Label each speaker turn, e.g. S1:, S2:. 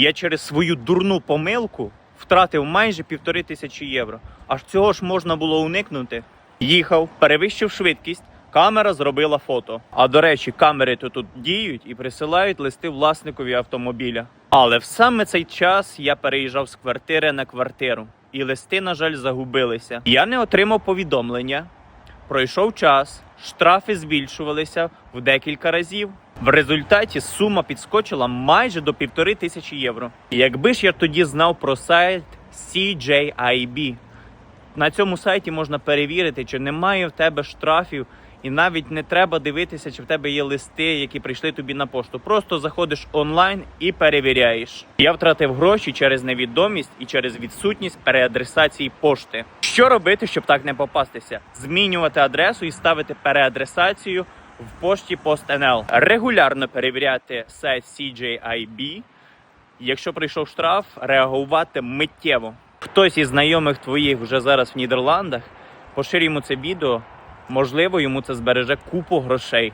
S1: Я через свою дурну помилку втратив майже півтори тисячі євро. Аж цього ж можна було уникнути. Їхав, перевищив швидкість. Камера зробила фото. А до речі, камери то тут діють і присилають листи власникові автомобіля. Але в саме цей час я переїжджав з квартири на квартиру, і листи, на жаль, загубилися. Я не отримав повідомлення. Пройшов час, штрафи збільшувалися в декілька разів. В результаті сума підскочила майже до півтори тисячі євро. Якби ж я тоді знав про сайт CJIB, на цьому сайті можна перевірити, чи немає в тебе штрафів, і навіть не треба дивитися, чи в тебе є листи, які прийшли тобі на пошту. Просто заходиш онлайн і перевіряєш. Я втратив гроші через невідомість і через відсутність переадресації пошти. Що робити, щоб так не попастися? Змінювати адресу і ставити переадресацію в пошті PostNL. Регулярно перевіряти сайт CJIB. Якщо прийшов штраф, реагувати миттєво. Хтось із знайомих твоїх вже зараз в Нідерландах, поширюємо це відео. Можливо, йому це збереже купу грошей.